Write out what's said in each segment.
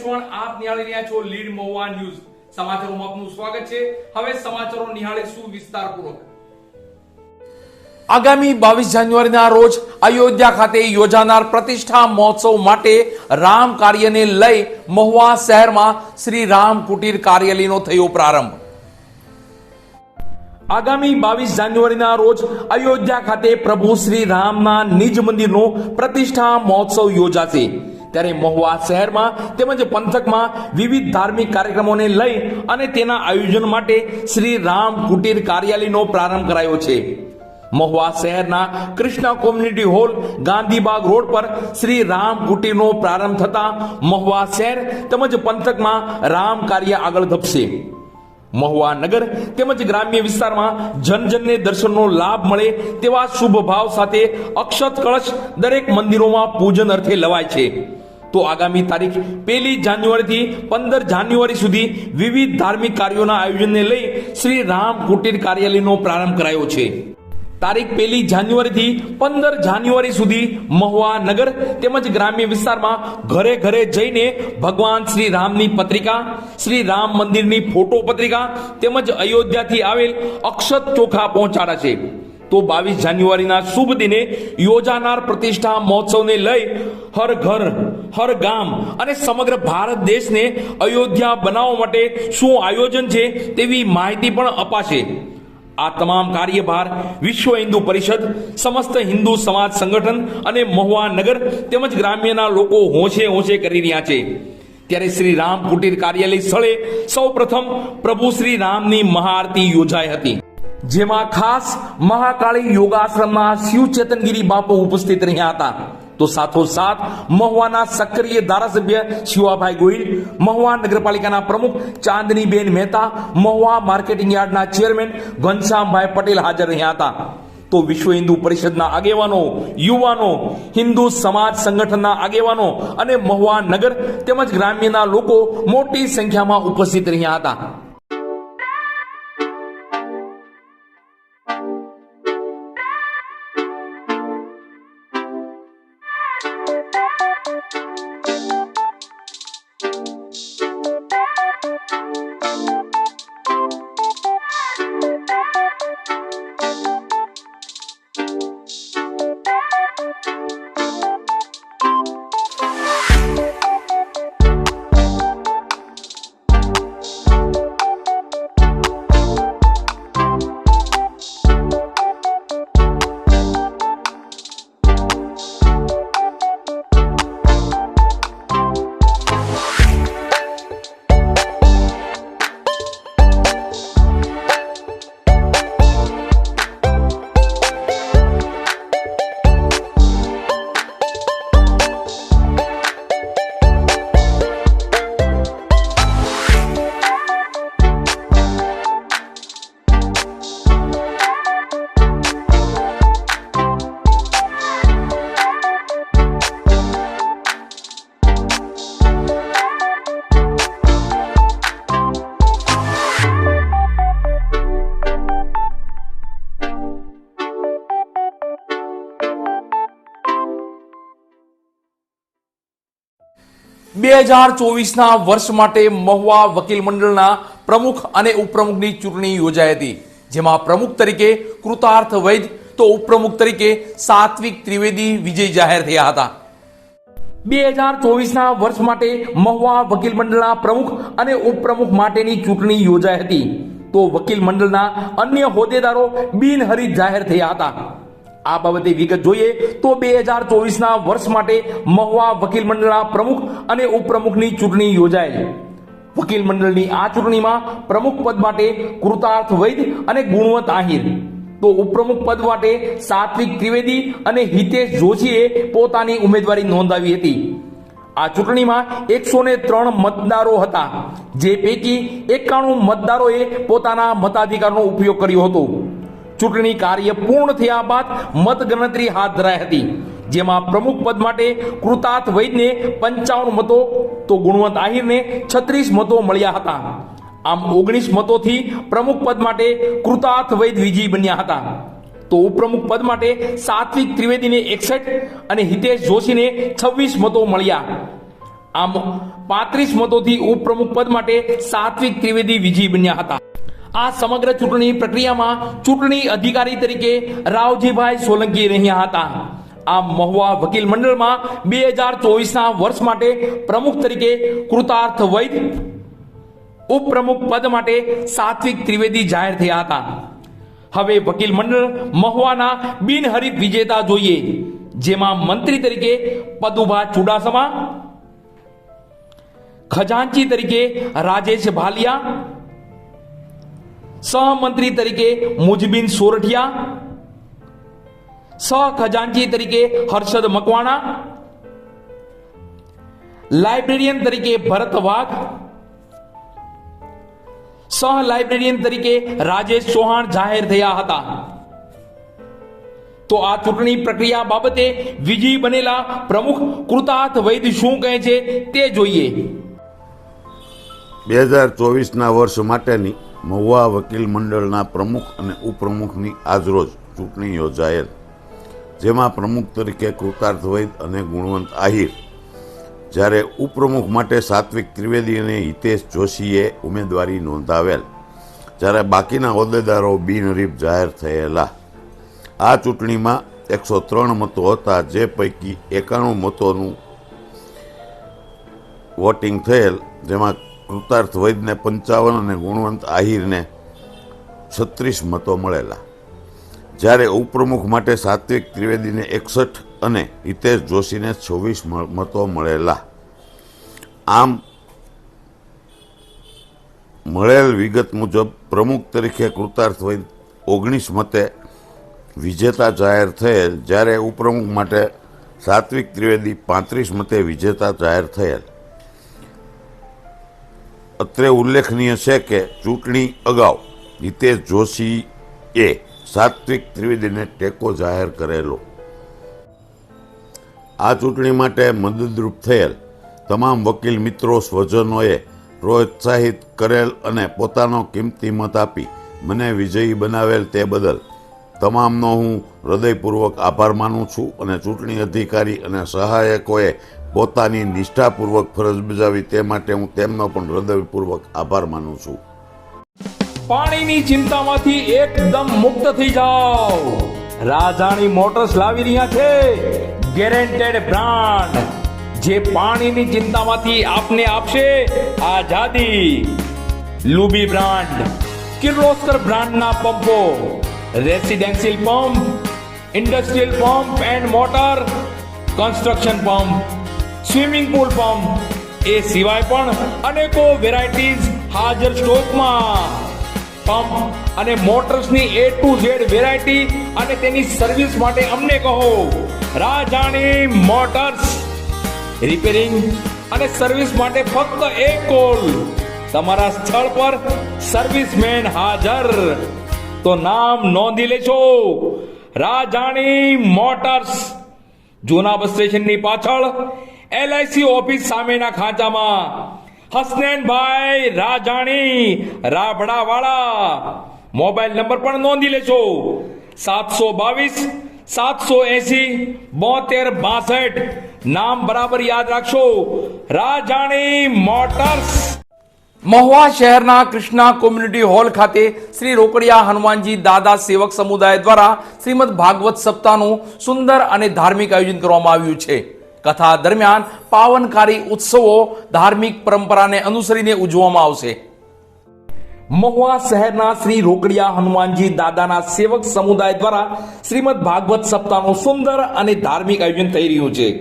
ચૌહાણ આપ નિહાળી રહ્યા છો લીડ મહુવા ન્યૂઝ. સમાચારોમાં આપનું સ્વાગત છે. હવે સમાચારો નિહાળીશું વિસ્તારપૂર્વક? આગામી બાવીસ જાન્યુઆરીના રોજ અયોધ્યા ખાતે યોજાનાર પ્રતિષ્ઠા મહોત્સવ માટે રામ કાર્યને લઈ મહુવા શહેરમાં શ્રી રામ કુટીર કાર્યાલયનો થયો પ્રારંભ. આગામી બાવીસ જાન્યુઆરીના રોજ અયોધ્યા ખાતે પ્રભુ શ્રી રામના નિજ મંદિરનો પ્રતિષ્ઠા મહોત્સવ યોજાશે. ત્યારે મહુવા શહેરમાં તેમજ પંથકમાં વિવિધ ધાર્મિક કાર્યક્રમોને લઈ અને તેના આયોજન માટે શ્રી રામ કુટીર કાર્યાલયનો પ્રારંભ કરાયો છે. મહુવા શહેરના Krishna community hall Gandhibag road પર શ્રી રામ કુટીરનો પ્રારંભ થતા મહુવા શહેર તેમજ પંથકમાં રામ કાર્ય આગળ ધપશે. મહુવા નગર તેમજ ગ્રામ્ય વિસ્તારમાં જનજનને દર્શનનો લાભ મળે તેવા શુભ ભાવ સાથે અક્ષત કળશ દરેક મંદિરોમાં પૂજન અર્થે લવાય છે. તો આગામી તારીખ પહેલી જાન્યુઆરીથી પંદર જાન્યુઆરી સુધી વિવિધ ધાર્મિક કાર્યોના આયોજનને લઈ શ્રી રામ કુટીર કાર્યાલયનો પ્રારંભ કરાયો છે. તારીખ પહેલી જાન્યુઆરીથી પંદર જાન્યુઆરી સુધી મહુવા નગર તેમજ ગ્રામ્ય વિસ્તારમાં ઘરે ઘરે જઈને ભગવાન શ્રી રામની પત્રિકા, શ્રી રામ મંદિરની ફોટો પત્રિકા તેમજ અયોધ્યાથી આવેલ અક્ષત ચોખા પહોંચાડાશે તો બાવીસ જાન્યુઆરીના શુભ દિને યોજાનાર પ્રતિષ્ઠા મહોત્સવને લઈ હર ઘર હર ગામ અને સમગ્ર ભારત દેશને અયોધ્યા બનાવવા માટે શું આયોજન છે તેવી માહિતી પણ અપાશે. આ તમામ કાર્યભાર વિશ્વ હિન્દુ પરિષદ, સમસ્ત હિન્દુ સમાજ સંગઠન અને મહુવા નગર તેમજ ગ્રામ્યના લોકો હોંશે હોંશે કરી રહ્યા છે. ત્યારે શ્રી રામ કુટીર કાર્યાલય સ્થળે સૌ પ્રથમ પ્રભુ શ્રી રામની મહાઆરતી યોજાઈ હતી. જેમાં ખાસ મહાકાળી યોગાશ્રમમાં શિવ ચેતનગીરી બાપુ ઉપસ્થિત રહ્યા હતા. તો સાથોસાથ મહુવાના સક્રિય ધારાસભ્ય શિવાભાઈ ગોહિલ, મહુવા નગરપાલિકાના પ્રમુખ ચાંદનીબેન મહેતા, મહુવા માર્કેટિંગ યાર્ડના ચેરમેન ઘનશ્યામભાઈ પટેલ હાજર રહ્યા હતા. તો વિશ્વ હિન્દુ પરિષદના આગેવાનો, યુવાનો, હિન્દુ સમાજ સંગઠનના આગેવાનો અને મહુવા નગર તેમજ ગ્રામ્યના લોકો મોટી સંખ્યામાં ઉપસ્થિત રહ્યા હતા. બે હજાર ચોવીસના વર્ષ માટે મહુવા વકીલ મંડળના પ્રમુખ અને ઉપપ્રમુખની ચૂંટણી યોજાઈ હતી, જેમાં પ્રમુખ તરીકે કૃતાર્થ વૈદ તો ઉપપ્રમુખ તરીકે સાત્વિક ત્રિવેદી વિજય જાહેર થયા હતા. બે હજાર ચોવીસના વર્ષ માટે મહુવા વકીલ મંડળના પ્રમુખ અને ઉપપ્રમુખ માટેની ચૂંટણી યોજાઈ હતી, તો વકીલ મંડળના અન્ય હોદ્દેદારો બિનહરીફ જાહેર થયા હતા. આ બાબતે વિગત જોઈએ તો બે હજાર ચોવીસના વર્ષ માટે મહુવા વકીલ મંડળના પ્રમુખ અને ઉપપ્રમુખની ચૂંટણી યોજાયેલ. વકીલ મંડળની આ ચૂંટણીમાં પ્રમુખ પદ માટે કૃતાર્થ વૈદ અને ગુણવંત આહિર. તો ઉપપ્રમુખ પદ માટે સાત્વિક ત્રિવેદી અને હિતેશ જોશીએ પોતાની ઉમેદવારી નોંધાવી હતી. આ ચૂંટણીમાં એકસો ને ત્રણ મતદારો હતા, જે પૈકી એકાણું મતદારોએ પોતાના મતાધિકારનો ઉપયોગ કર્યો હતો. ચૂંટણી કાર્ય પૂર્ણ થયા બાદ મતગણતરી હાથ ધરાઈ હતી. જેમાં પ્રમુખ પદ માટે કૃતાર્થ વૈદને પંચાવન મતો, તો ગુણવંત આહિરને છત્રીસ મતો મળ્યા હતા. આમ ઓગણીસ મતોથી પ્રમુખ પદ માટે કૃતાર્થ વૈદ વિજયી બન્યા હતા. તો ઉપપ્રમુખ પદ માટે સાત્વિક ત્રિવેદીને એકસઠ અને હિતેશ જોશીને છવ્વીસ મતો મળ્યા. આમ પાંત્રીસ મતોથી ઉપપ્રમુખ પદ માટે સાત્વિક ત્રિવેદી વિજયી બન્યા હતા. આ સમગ્ર ચૂંટણી પ્રક્રિયામાં ચૂંટણી અધિકારી તરીકે રાવજીભાઈ સોલંકી રહ્યા હતા. આ મહુવા વકીલ મંડળમાં બે હજાર ચોવીસના વર્ષ માટે પ્રમુખ તરીકે કૃતાર્થ વૈદ, ઉપપ્રમુખ પદ માટે સાત્વિક ત્રિવેદી જાહેર થયા હતા. હવે વકીલ મંડળ મહુવાના બિનહરીફ વિજેતા જોઈએ, જેમાં મંત્રી તરીકે પદુભા ચુડાસમા, ખજાનચી તરીકે રાજેશ ભાલિયા સહમંત્રી તરીકે મુજબીન સોરઠિયા સહ ખજાનચી તરીકે હર્ષદ મકવાણા, લાઇબ્રેરિયન તરીકે ભરત વાઘ, સહ લાઇબ્રેરિયન તરીકે રાજેશ ચૌહાણ જાહેર થયા હતા. તો આ ચૂંટણી પ્રક્રિયા બાબતે વિજયી બનેલા પ્રમુખ કૃતાર્થ વૈદ શું કહે છે તે જોઈએ. બે હજાર ચોવીસના વર્ષ માટેની મહુવા વકીલ મંડળના પ્રમુખ અને ઉપપ્રમુખની આજરોજ ચૂંટણી યોજાયેલ, જેમાં પ્રમુખ તરીકે કૃતાર્થ વૈદ અને ગુણવંત આહિર. જ્યારે ઉપપ્રમુખ માટે સાત્વિક ત્રિવેદી અને હિતેશ જોશીએ ઉમેદવારી નોંધાવેલ, જ્યારે બાકીના હોદ્દેદારો બિનહરીફ જાહેર થયેલા. આ ચૂંટણીમાં એકસો ત્રણ મતો હતા, જે પૈકી એકાણું મતોનું વોટિંગ થયેલ, જેમાં કૃતાર્થ વૈદને પંચાવન અને ગુણવંત આહિરને છત્રીસ મતો મળેલા. જ્યારે ઉપપ્રમુખ માટે સાત્વિક ત્રિવેદીને એકસઠ અને હિતેશ જોશીને છવ્વીસ મતો મળેલા. આમ, મળેલ વિગત મુજબ પ્રમુખ તરીકે કૃતાર્થ વૈદ ઓગણીસ મતે વિજેતા જાહેર થયેલ, જ્યારે ઉપપ્રમુખ માટે સાત્વિક ત્રિવેદી પાંત્રીસ મતે વિજેતા જાહેર થયેલ. અત્રે ઉલ્લેખનીય છે કે ચૂંટણી અગાઉ હિતેશ જોશીએ સાત્વિક ત્રિવેદીને ટેકો જાહેર કરેલો. આ ચૂંટણી માટે મદદરૂપ થયેલ તમામ વકીલ મિત્રો સ્વજનોએ પ્રોત્સાહિત કરેલ અને પોતાનો કિંમતી મત આપી મને વિજયી બનાવેલ તે બદલ તમામનો હું હૃદયપૂર્વક આભાર માનું છું અને ચૂંટણી અધિકારી અને સહાયકોએ પોતાની નિષ્ઠાપૂર્વક ફરજ બજાવી તે માટે હું તેમનો પણ હૃદયપૂર્વક આભાર માનું છું. પાણીની ચિંતામાંથી એકદમ મુક્ત થઈ જાઓ. રાજાણી મોટર્સ લાવી રહ્યા છે. ગેરેન્ટેડ બ્રાન્ડ જે પાણીની ચિંતામાંથી આપને આપશે આઝાદી. લુબી બ્રાન્ડ. કિર્લોસ્કર બ્રાન્ડના પંપો. Residential pump, industrial pump and motor, construction pump. Swimming pool pump એ સિવાય પણ અનેકો વેરાયટીઝ હાજર સ્ટોકમાં. પંપ અને મોટર્સની એ ટુ ઝેડ વેરાયટી અને તેની સર્વિસ માટે અમને કહો, રાજાણી મોટર્સ. રિપેરિંગ અને સર્વિસ માટે ફક્ત એક કોલ. તમારા સ્થળ પર સર્વિસમેન હાજર. તો નામ નોંધી લેજો, રાજાણી મોટર્સ. જૂના બસ સ્ટેશનની પાછળ એલઆઈસી ઓફિસ સામેના ખાંચામાં. હસનેનભાઈ રાજાણી, રાબડાવાળા. મોબાઈલ નંબર પણ નોંધી લેશો. સાતસો બાવીસ, સાતસો એસી, બોતેર બાસઠ. નામ બરાબર યાદ રાખશો. રાજાણી મોટર્સ. મહુવા શહેરના કૃષ્ણા કોમ્યુનિટી હોલ ખાતે શ્રી રોકડિયા હનુમાનજી દાદા સેવક સમુદાય દ્વારા શ્રીમદ ભાગવત સપ્તાહનું સુંદર અને ધાર્મિક આયોજન કરવામાં આવ્યું છે. કથા દરમિયાન પાવનકારી ઉત્સવો ધાર્મિક પરંપરાને અનુસરીને ઉજવવામાં આવશે. મહુવા શહેરના શ્રી રોકડિયા હનુમાનજી દાદાના સેવક સમુદાય દ્વારા શ્રીમદ ભાગવત સપ્તાહનું સુંદર અને ધાર્મિક આયોજન થઈ રહ્યું છે.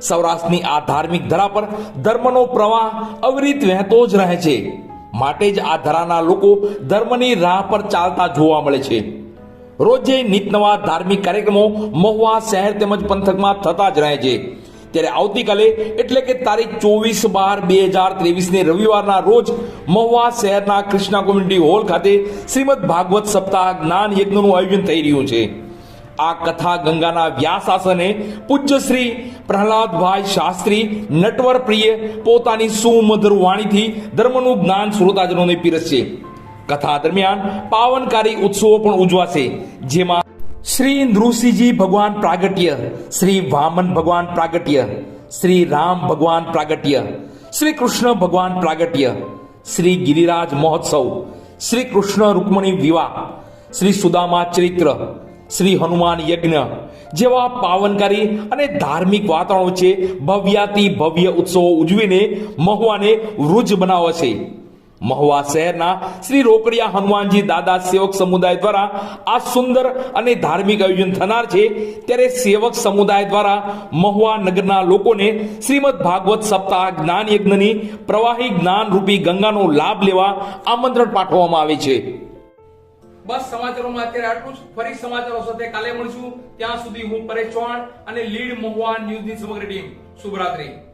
સૌરાષ્ટ્રની આ ધાર્મિક ધરા પર ધર્મનો પ્રવાહ અવિરત વહેતો જ રહે છે. માટે જ આ ધરાના લોકો ધર્મની રાહ પર ચાલતા જોવા મળે છે. રોજે નિત નવા ધાર્મિક કાર્યક્રમો મહુવા શહેર તેમજ પંથકમાં થતા જ રહે છે. ત્યારે આવતીકાલે, એટલે કે તારીખ ચોવીસ બાર બે હજાર ત્રેવીસને રવિવારના રોજ, મહુવા શહેરના કૃષ્ણા કોમ્યુનિટી હોલ ખાતે શ્રીમદ ભાગવત સપ્તાહ જ્ઞાન યજ્ઞનું આયોજન થઈ રહ્યું છે. આ કથા ગંગાના વ્યાસ આસને પૂજ્ય શ્રી પ્રહલાદભાઈ શાસ્ત્રી નટવર પ્રિય પોતાની સુમધુર વાણીથી ધર્મનું જ્ઞાન શ્રોતાજનોને પીરસશે. કથા દરમિયાન પાવનકારી ઉત્સવો પણ ઉજવાશે, જેમાં શ્રી નૃસિંહજી ભગવાન પ્રાગટ્ય શ્રી વામન ભગવાન પ્રાગટ્ય શ્રી રામ ભગવાન પ્રાગટ્ય શ્રી કૃષ્ણ ભગવાન પ્રાગટ્ય શ્રી ગિરિરાજ મહોત્સવ શ્રી કૃષ્ણ રૂકમણી વિવાહ શ્રી સુદામા ચરિત્ર શ્રી હનુમાન યજ્ઞ જેવા પાવનકારી અને ધાર્મિક વાતાવરણો છે, ભવ્યાતિ ભવ્ય ઉત્સવો ઉજવીને મહુવાને વૃજ બનાવે છે. મહુવા શહેરના શ્રી રોકડિયા હનુમાનજી દાદા સેવક સમુદાય દ્વારા આ સુંદર અને ધાર્મિક આયોજન થનાર છે. ત્યારે સેવક સમુદાય દ્વારા મહુવા નગરના લોકોને શ્રીમદ ભાગવત સપ્તાહ જ્ઞાન યજ્ઞની પ્રવાહી જ્ઞાન રૂપી ગંગાનો લાભ લેવા આમંત્રણ પાઠવવામાં આવે છે. બસ સમાચારોમાં અત્યારે આટલું જ. ફરી સમાચારો સાથે કાલે મળશું. ત્યાં સુધી હું પરેશ ચૌહાણ અને લીડ મહુવા ન્યૂઝની સમગ્ર ટીમ. શુભરાત્રી.